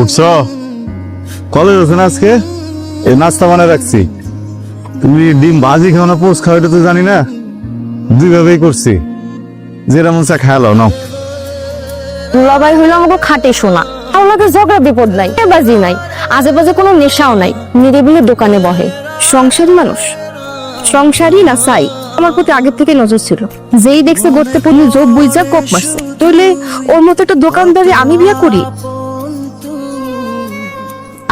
উঠছ? College আছে না আজকে? এই নাস্তা রাখছি। তুমি ডিম খাও না পোস্ট খাও, এটা তো জানি না। দুইভাবেই করছি। চা হইল আমাকে খাটে শোনা। আমাকে ঝগড়া বিপদ নাই বাজি নাই। আজে বাজে কোনো নেশাও নাই, নিরিবিলি দোকানে বহে। সংসারী মানুষ। সংসারী না সাই আমার প্রতি আগের থেকে নজর ছিল। যেই দেখছে গড়তে পড়লে যোগ বুঝা কোপ মারছে। তাহলে ওর মতো একটা দোকানদারি আমি বিয়ে করি।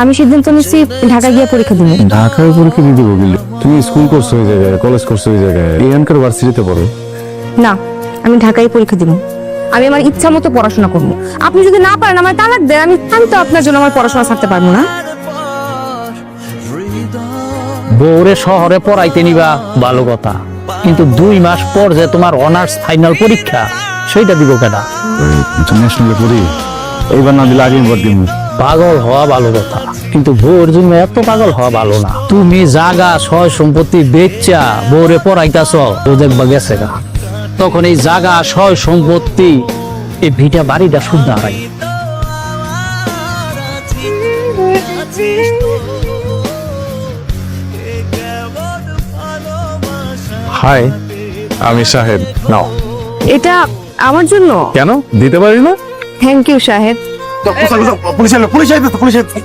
আমি সিদ্ধান্ত নিচ্ছি ঢাকা গিয়ে পরীক্ষা দিব। ঢাকার পরীক্ষা দিতে বলিল তুমি স্কুল করছ ওই জায়গায় কলেজ করছ ওই জায়গায়। এখানকার ভার্সিটিতে পড়ো। না আমি ঢাকায় পরীক্ষা দিব। আমি আমার ইচ্ছা মতো পড়াশোনা করব। আপনি যদি না পারেন আমার তালাক দেন আমি আমি তো আপনার জন্য আমার পড়াশোনা ছাড়তে পারব না। বউরে শহরে পড়াইতে নিবা ভালো কথা কিন্তু দুই মাস পর যে তোমার অনার্স ফাইনাল পরীক্ষা সেইটা দিব কেনা ইন্টারন্যাশনালে পড়ি এইবার না দিলে বার দিন পাগল হওয়া ভালো কথা কিন্তু বউর জন্য এত পাগল হওয়া ভালো না। তুমি জাগা সয় সম্পত্তি বেচা বউরে পড়াইতাছ ও দেখবা গেছে গা। তখন এই জাগা সয় সম্পত্তি এই ভিটা বাড়িটা শুদ্ধ হারাই হাই আমি সাহেব নাও। এটা আমার জন্য? কেন? দিতে পারি না? থ্যাংক ইউ শাহেদ পুলিশ এলো পুলিশ আইবে পুলিশ আইবে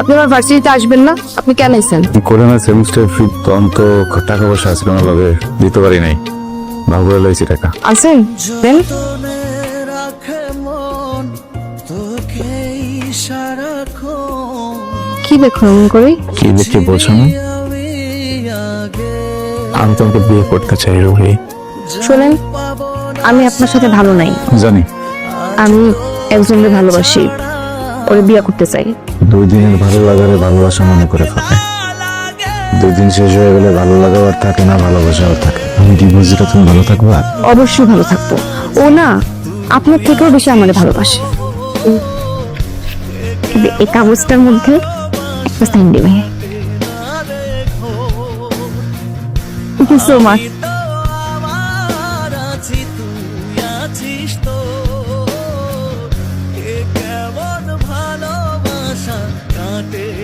আপনি আমার ভার্সিটিতে আসবেন না? আপনি কেন এসেছেন? করে না সেমিস্টার ফি তখন তো টাকা পয়সা আসলে না ভাবে দিতে পারি নাই। লাইছি টাকা। আসেন দেন। করে কি দেখে না? আমি তোমাকে বিয়ে করতে চাই রোহি। শোনেন আমি আপনার সাথে ভালো নাই। জানি। আমি একজনকে ভালোবাসি ওরে বিয়ে করতে চাই। দুই দিনের ভালো লাগারে ভালোবাসা মনে করে ফেলে দুই দিন শেষ হয়ে গেলে ভালো লাগা আর থাকে না ভালোবাসাও থাকে। আমি তুমি ভালো থাকবা? অবশ্যই ভালো থাকব। ও না আপনার থেকেও বেশি আমারে ভালোবাসে। এই কাগজটার মধ্যে সাইন দেবে থ্যাংক ইউ সো মাচ কাটে